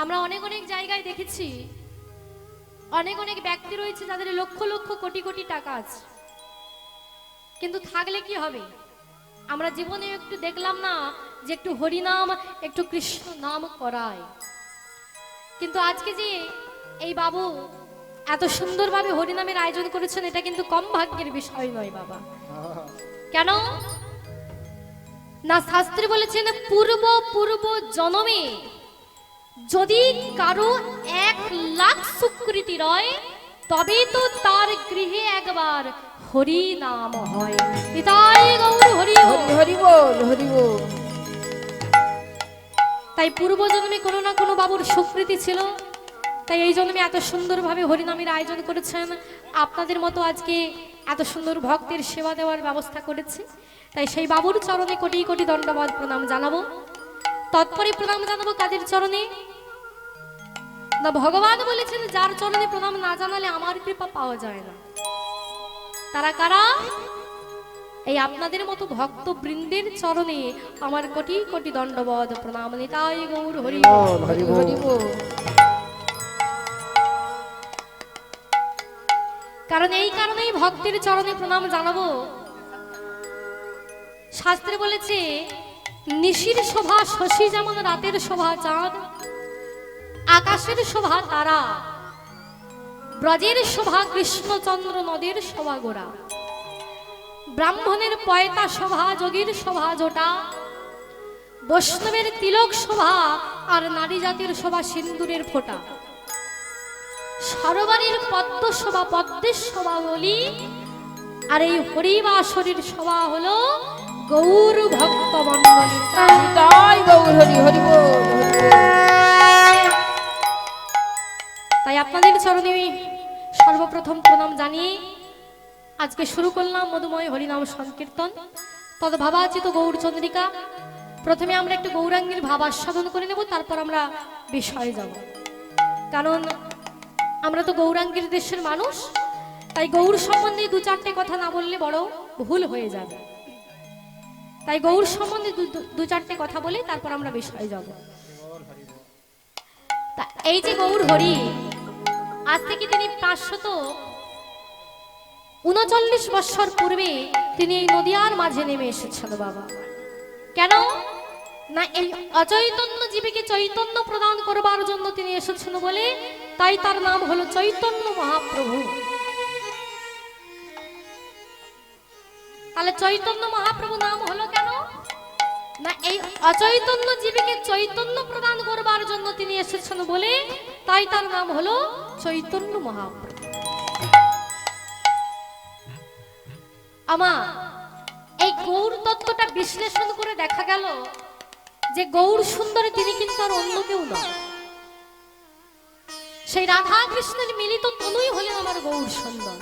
আমরা অনেক অনেক জায়গায় দেখেছি। অনেক অনেক ব্যক্তি রয়েছে যাদের লক্ষ লক্ষ কোটি কোটি টাকা আছে। কিন্তু থাকলে কি হবে? আমরা জীবনে একটু দেখলাম না যে একটু হরিনাম, একটু কৃষ্ণ নাম করায়। কিন্তু আজকে যে এই বাবু এত সুন্দরভাবে হরিনামের আয়োজন করেছেন, এটা কিন্তু কম ভাগ্যের বিষয় নয় বাবা। কেন? না শাস্ত্রী বলেছেন, পূর্ব পূর্ব জনমে যদি কারও এক লাখ সুকৃতি রয় তবে তো তার গৃহে একবার হরি নাম হয়। নিতাই গৌর হরি হরি। হরি বল হরি বল। তাই পূর্ব জন্মে কোনো না কোনো বাবুর সুকৃতি ছিল। তাই এই জন্মে এত সুন্দরভাবে হরিনামের আয়োজন করেছেন। আপনাদের মতো আজকে এত সুন্দর ভক্তের সেবা দেওয়ার ব্যবস্থা করেছে। তাই সেই বাবুর চরণে কোটি কোটি দণ্ডবাদ প্রণাম জানাব। তৎপরে প্রণাম জানাব কাদের চরণে? না ভগবান বলেছেন যার চরণে প্রণাম না জানালে আমার কৃপা পাওয়া যায় না। তারা কারা? এই আপনাদের মতো ভক্ত বৃন্দের চরণে আমার কোটি কোটি দণ্ডবধ প্রণাম নিতাই গৌর হরি কারণ এই কারণেই ভক্তের চরণে প্রণাম জানাব। শাস্ত্রে বলেছে নিশির শোভা শশী যেমন রাতের শোভা চাঁদ আকাশের শোভা তারা, ব্রজের শোভা কৃষ্ণচন্দ্র নদীর শোভা গোড়া। ব্রাহ্মণের পয়তা শোভা, যোগীর শোভা জোটা। বৈষ্ণবের তিলক শোভা আর নারী জাতির শোভা সিন্দুরের ফোঁটা। সরোবরের পদ্ম শোভা, পদ্মের শোভা বলি। আর এই হরিবাসরীর শোভা হলো গৌর ভক্ত মন্ডলী গৌর হরি হরি বল। আপনাদের চরণে সর্বপ্রথম প্রণাম জানিয়ে আজকে শুরু করলাম মধুময় হরিনাম সংকীর্তন। তদ ভাবাচিত গৌর চন্দ্রিকা। প্রথমে আমরা একটু গৌরাঙ্গের ভাব আস্বাদন করে নেব, তারপর আমরা বিষয়ে যাব। কারণ আমরা তো গৌরাঙ্গের দেশের মানুষ, তাই গৌর সম্বন্ধে দু চারটে কথা না বললে বড় ভুল হয়ে যাবে। তাই গৌর সম্বন্ধে দু- চারটে কথা বলে তারপর আমরা বিষয়ে যাব। এই যে গৌর হরি আজ থেকে তিনি পাঁচশত উনচল্লিশ বৎসর পূর্বে তিনি এই নদিয়ার মাঝে নেমে এসেছেন বাবা। কেন? না, এই অচৈতন্য জীবীকে চৈতন্য প্রদান করবার জন্য তিনি এসেছেন বলে, তাই তার নাম হলো চৈতন্য মহাপ্রভু। তাহলে চৈতন্য মহাপ্রভু নাম হলো কেন? না, এই অচৈতন্য জীবীকে চৈতন্য প্রদান করবার জন্য তিনি এসেছেন বলে তাই তার নাম হলো চৈতন্য মহাপ্রভু। আমা, এই গৌর তত্ত্বটা বিশ্লেষণ করে দেখা গেল যে গৌর সুন্দর তিনি কিন্তু আর অন্য কেউ নয় সেই রাধা কৃষ্ণের মিলিত তনুই হলেন আমার গৌর সুন্দর।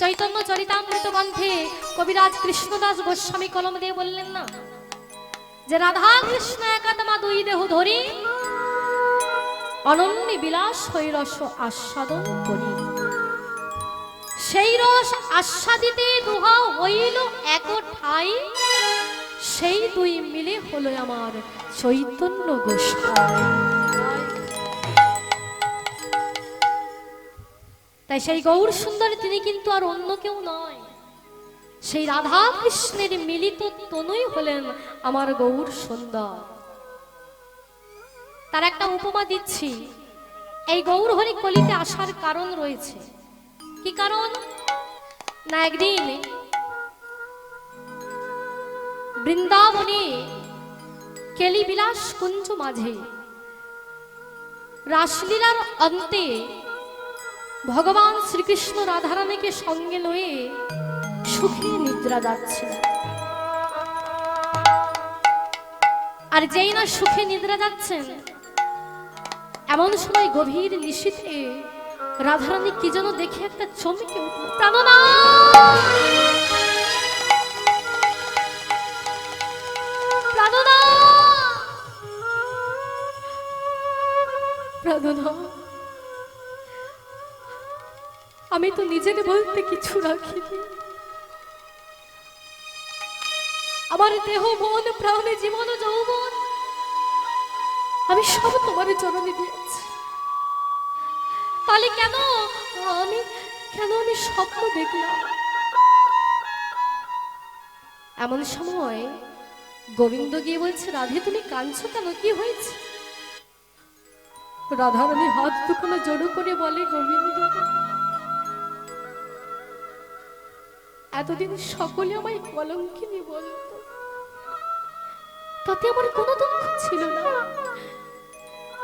চৈতন্য চরিতামৃত গ্রন্থে কবিরাজ কৃষ্ণদাস গোস্বামী কলম দিয়ে বললেন না, যে রাধা কৃষ্ণ একাত্মা দুই দেহ ধরি অনন্য বিলাস হৈরস আস্বাদন করি। সেই রস আস্বাদিতে দুহা হইল এক ঠাই। সেই দুই মিলে হলো আমার চৈতন্য গোস্বামী। তাই সেই গৌর সুন্দর তিনি কিন্তু আর অন্য কেউ নয়। সেই রাধা কৃষ্ণের মিলিত তনুই হলেন আমার গৌর সুন্দর। তার একটা উপমা দিচ্ছি। এই গৌর হরি কলিতে আসার কারণ রয়েছে। কি কারণ? না, একদিন বৃন্দাবনে কেলিবিলাস কুঞ্জ মাঝে রাসলীলার অন্তে ভগবান শ্রীকৃষ্ণ রাধারানীকে সঙ্গে লয়ে সুখে নিদ্রা যাচ্ছে আর যেই না সুখে নিদ্রা যাচ্ছেন এমন সময় গভীর নিশীথে রাধারানী কি যেন দেখে একটা চমকে আমি তো নিজের বলতে কিছু রাখিনি। আমার দেহ, মন, প্রাণে, জীবন, যৌবন আমি সব তোমার চরণে দিয়েছি। তাহলে কেন? আমি কেন আমি স্বপ্ন দেখলাম? এমন সময় গোবিন্দ গিয়ে বলছে, রাধে, তুমি কাঁদছো কেন? কি হয়েছে? রাধারানী হাত দুখানা জড়ো করে বলে, গোবিন্দ, এতদিন সকলে আমায় কলঙ্কিনী বলতো। তাতে আমার কোনো দুঃখ ছিল না।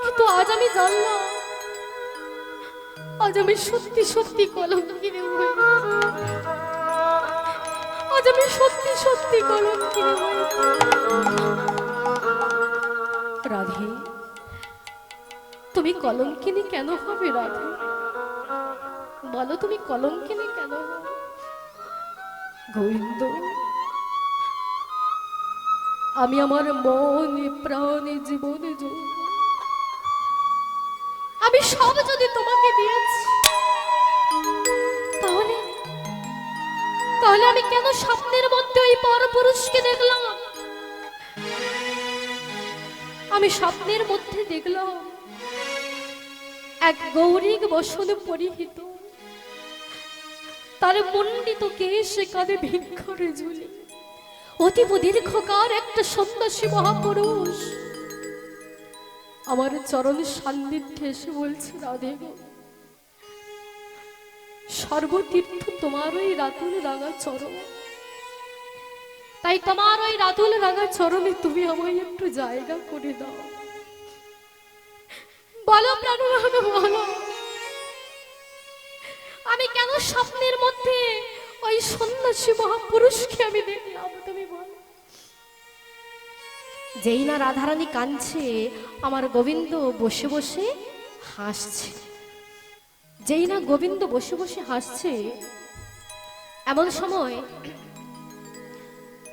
কিন্তু আজ আমি জানলাম, আজ আমি সত্যি সত্যি কলঙ্কিনী আজ আমি সত্যি সত্যি কলঙ্কিনী রাধে, তুমি কলঙ্কিনী কেন হবে রাধে? বলো তুমি কলঙ্কিনী কেন হবে? গোবিন্দ আমি আমার মনে, প্রাণে, জীবনে আমি সব যদি তোমাকে দিয়েছি, তাহলে তাহলে আমি কেন স্বপ্নের মধ্যে ওই পরপুরুষকে দেখলাম? আমি স্বপ্নের মধ্যে দেখলাম এক গৌরিক বসন পরিহিত। তার মণ্ডিত কেশ কাঁধে ভিক্ষরে ঝুলি। অতীব দীর্ঘকার একটা সন্ন্যাসী মহাপুরুষ। আমার চরণ সান্নিধ্যে এসে বলছে, রাধে সর্বতীর্থ তোমার ওই রাতুল রাঙা চরণ। তাই তোমার ওই রাতুল রাঙা চরণে তুমি আমায় একটু জায়গা করে দাও। বলো প্রাণনাথ বলো। আমি কেন স্বপ্নের মধ্যে ওই সন্ন্যাসী মহাপুরুষকে আমি দেখলাম? যেই না রাধারানী কাঁদছে, আমার গোবিন্দ বসে বসে হাসছে। যেই না গোবিন্দ বসে বসে হাসছে, এমন সময়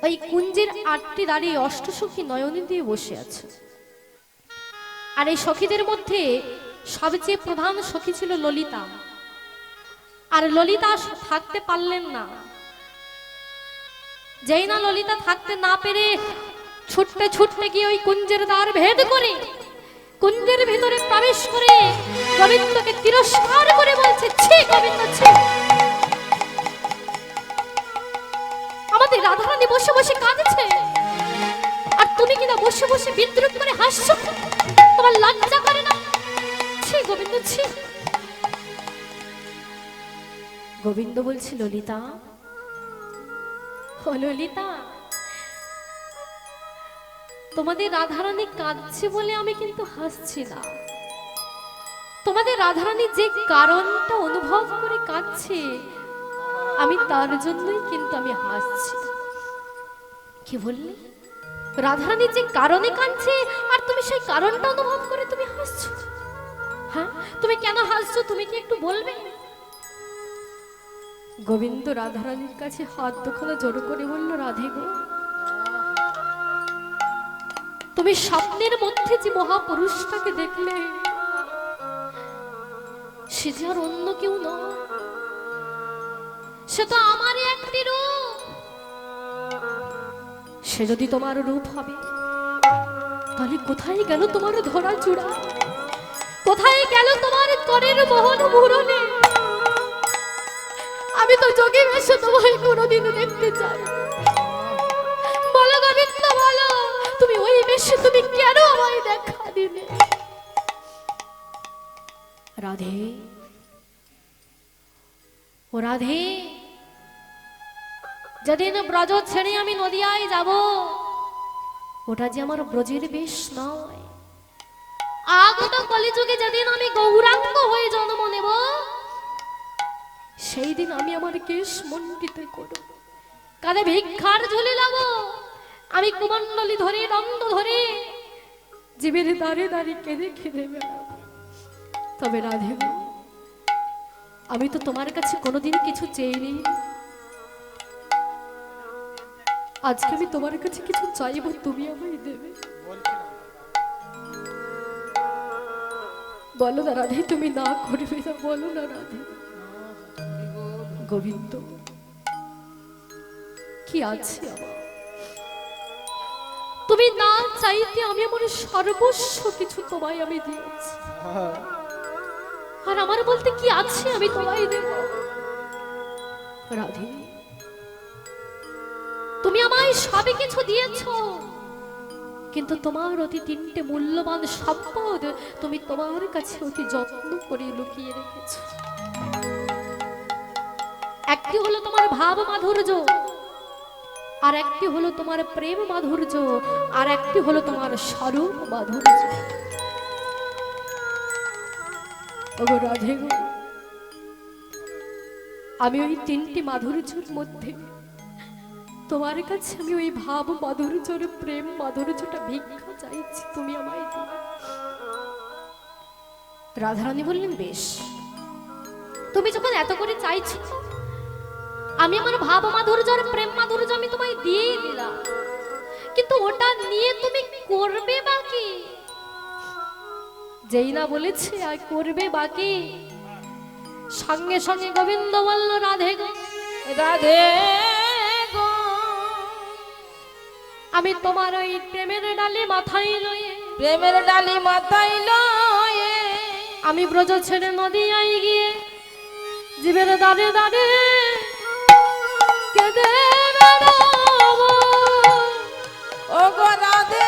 ওই কুঞ্জের আটটি দাঁড়িয়ে অষ্টসখী নয়নী দিয়ে বসে আছে। আর এই সখীদের মধ্যে সবচেয়ে প্রধান সখী ছিল ললিতা। আর ললিতা থাকতে পারলেন না। যেই না ললিতা থাকতে না পেরে ছুটতে ছুটতে গিয়ে ওই কুঞ্জের দ্বার ভেদ করে, কুঞ্জের ভিতরে প্রবেশ করে গোবিন্দকে তিরস্কার করে বলছে, ছি গোবিন্দ, ছি। আমাদের রাধারানী বসে বসে কাঁদছে। আর তুমি কিনা বসে বসে বিদ্রুপ করে হাসছো? তোমার লজ্জা করে না? ছি গোবিন্দ ছি। গোবিন্দ বলছি, ললিতা, ও ললিতা তোমাদের রাধারানী কাঁদছে বলে আমি কিন্তু হাসছি না। তোমাদের রাধারানী যে কারণটা অনুভব করে কাঁদছে, আমি তার জন্যই কিন্তু আমি হাসছি। কি বললি? রাধারানী যে কারণে কাঁদছে, আর তুমি সেই কারণটা অনুভব করে তুমি হাসছো? হ্যাঁ তুমি কেন হাসছো, তুমি কি একটু বলবে? গোবিন্দ রাধারানীর কাছে হাত দুখানা জড়ো করে বলল, রাধে গো তুমি স্বপ্নের মধ্যে যে মহাপুরুষটাকে দেখলে, সে যে আর অন্য কেউ নয়। সে তো আমারই একটি রূপ। সে যদি তোমার রূপ হবে, তাহলে কোথায় গেল তোমার ধরা চূড়া? কোথায় গেল তোমার করের মোহন মুরনে আমি তো যোগে ভেসে তোমায় কোনোদিন দেখতে চাই ওই তুমি কেন আমায় দেখা দিলে? রাধে, ও রাধে, যেদিন ব্রজ ছেড়ে আমি নদিয়ায় যাব, ওটা যে আমার ব্রজের বেশ নয়। আগত কলিযুগে যেদিন আমি গৌরাঙ্গ হয়ে জন্ম নেব সেই দিন আমি আমার কেশ মন্ডিত করব। কাঁধে ভিক্ষার ঝুলি লাগো আমি কুমণ্ডলি ধরে দণ্ড ধরে, জীবের দাঁড়ে দাঁড়ে কেঁদে কেঁদে তবে রাধে আমি তো তোমার কাছে কোনোদিন কিছু চেইনি আজকে আমি তোমার কাছে কিছু চাইব, তুমি আমায় দেবে। বলো না রাধে, তুমি না করবে না, বলো না রাধে। গোবিন্দ, কি আছে আমার? তুমি না চাইতে আমি আমার সর্বস্ব কিছু তোমায় আমি দিয়েছি। আর আমার বলতে কি আছে আমি তোমায় দেব? রাধে। তুমি আমায় সবে কিছু দিয়েছ। কিন্তু তোমার অতি তিনটে মূল্যবান সম্পদ তুমি তোমার কাছে অতি যত্ন করে লুকিয়ে রেখেছ। একটি হলো তোমার ভাব মাধুর্য আর একটি হলো তোমার প্রেম মাধুর্য, আর একটি হলো তোমার স্বরূপ মাধুর্য। রাধে আমি ওই তিনটি মাধুর্যের মধ্যে, তোমার কাছে আমি ওই ভাব মাধুর্যর, প্রেম মাধুর্যটা ভিক্ষা চাইছি, তুমি আমায় দিও। রাধারানী বললেন, বেশ। তুমি যখন এত করে চাইছো আমি আমার ভাব মাধুর্য আর প্রেম মাধুর্য আমি তোমায় দিয়েই দিলাম। কিন্তু ওটা নিয়ে তুমি করবে বাকি যেই না বলেছে আর করবে বাকি সঙ্গে সঙ্গে গোবিন্দ বলল রাধে গো রাধে গো। আমি তোমার ওই প্রেমের ডালে মাথায় লয়ে প্রেমের ডালি মাথায় লয়ে আমি ব্রজ ছেড়ে নদী আই গিয়ে জীবের দাঁড়ে দাঁড়ে কেঁদে বেড়াবো। ও গো রাধে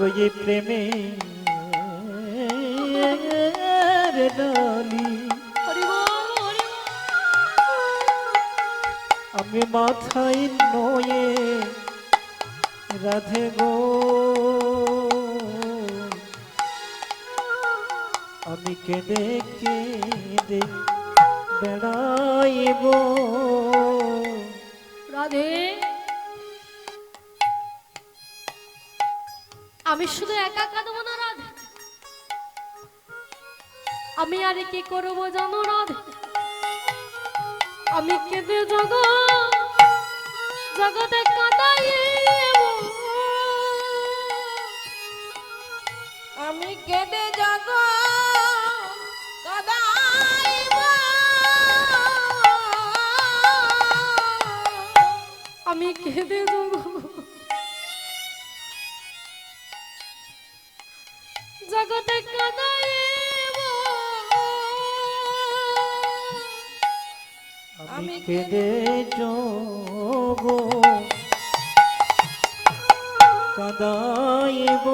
ওই প্রেমে। আমি মাথায় নয়ে রাধে গো। আমি কেঁদে কেঁদে বেড়াইব। রাধে। আমি শুধু একা কাঁদবো না, রাধে। আমি আর কি করব জানো, রাধে? আমি কেঁদে জগ জগতে কাঁদাই আমি কেঁদে কদাইব আমি কেঁদে জগ আমি কেঁদে যোগ কাদাইব।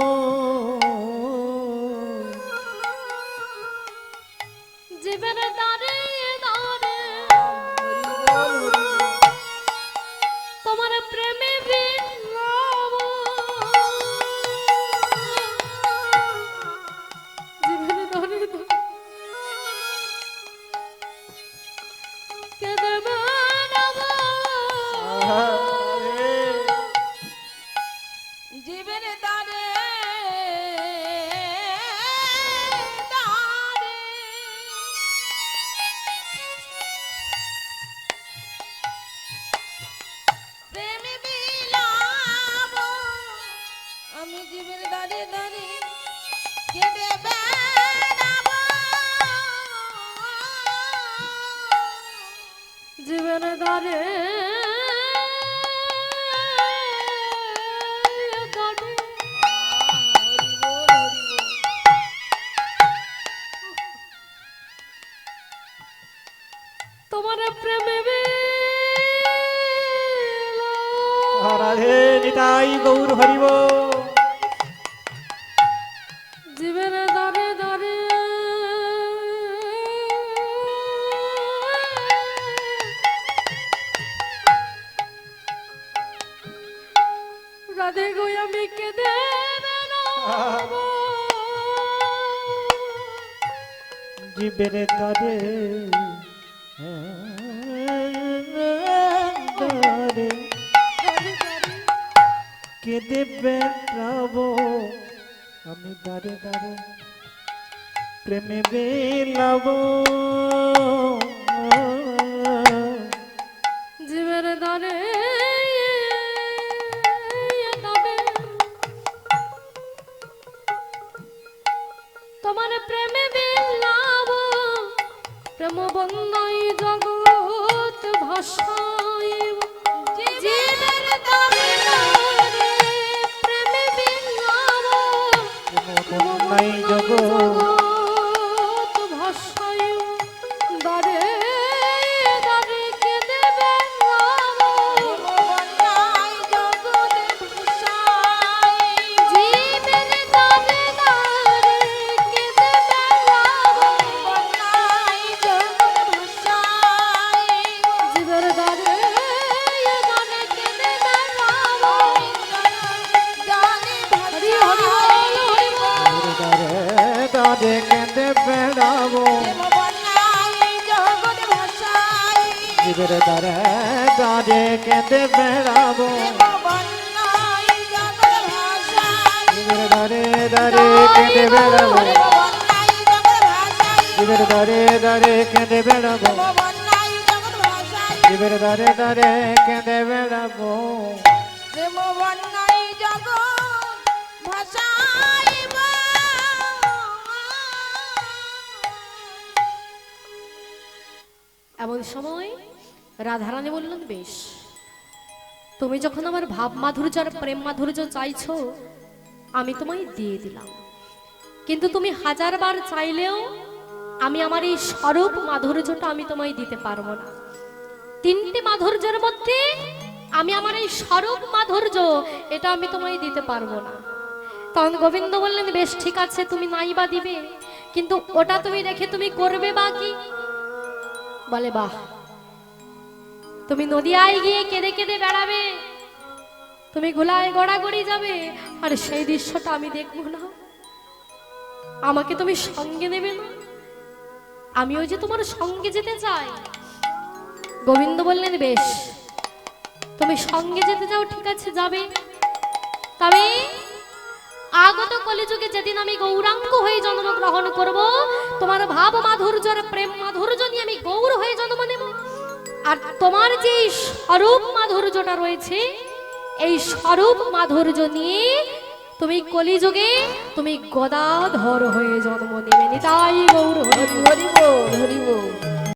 তোমার প্রেমে রাধে নিতাই গৌর হরিব। বেড়াবো আমি দাঁড়ে দাঁড়ে প্রেমে বেলাবো। জীবের দাঁড়ে দাঁড়ে কেঁদে বেড়াবো জীবের দাঁড়ে দাঁড়ে কেঁদে বেড়াবো জীবের দাঁড়ে দাঁড়ে কেঁদে বেড়াবো জীবের দাঁড়ে দাঁড়ে কেঁদে বেড়াবো এমন সময় রাধারানী বললেন, বেশ, তুমি যখন আমার ভাব মাধুর্য আর প্রেম মাধুর্য চাইছো, আমি তোমায় দিয়ে দিলাম। কিন্তু তুমি হাজারবার চাইলেও আমি আমার এই স্বরূপ মাধুর্যটা আমি তোমায় দিতে পারব না। তিনটি মাধুর্যের মধ্যে আমি আমার এই স্বরূপ মাধুর্য, এটা আমি তোমায় দিতে পারব না। তখন গোবিন্দ বললেন, বেশ, ঠিক আছে, তুমি নাই বা দিবে, কিন্তু ওটা তুমি রেখে তুমি করবে বা কি? বলে, বাহ, তুমি নদিয়ায় গিয়ে কেঁদে কেঁদে বেড়াবে। তুমি ঘোলায় গড়াগড়ি যাবে, আর সেই দৃশ্যটা আমি দেখব না। আমাকে তুমি সঙ্গে নেবে না। আমিও যে তোমার সঙ্গে যেতে চাই। গোবিন্দ বললেন, বেশ, তুমি সঙ্গে যেতে চাও, ঠিক আছে, যাবে। তবে আগত কলিযুগে যেদিন আমি গৌরাঙ্গ হয়ে জন্মগ্রহণ করব, তোমার ভাব মাধুর্য আর প্রেম মাধুর্য নিয়ে আমি গৌর হয়ে জন্ম নেব। আর তোমার যে স্বরূপ মাধুর্যটা রয়েছে, এই স্বরূপ মাধুর্য নিয়ে তুমি কলিযুগে তুমি গদাধর হয়ে জন্ম নেবে। নিতাই গৌর হরি হরি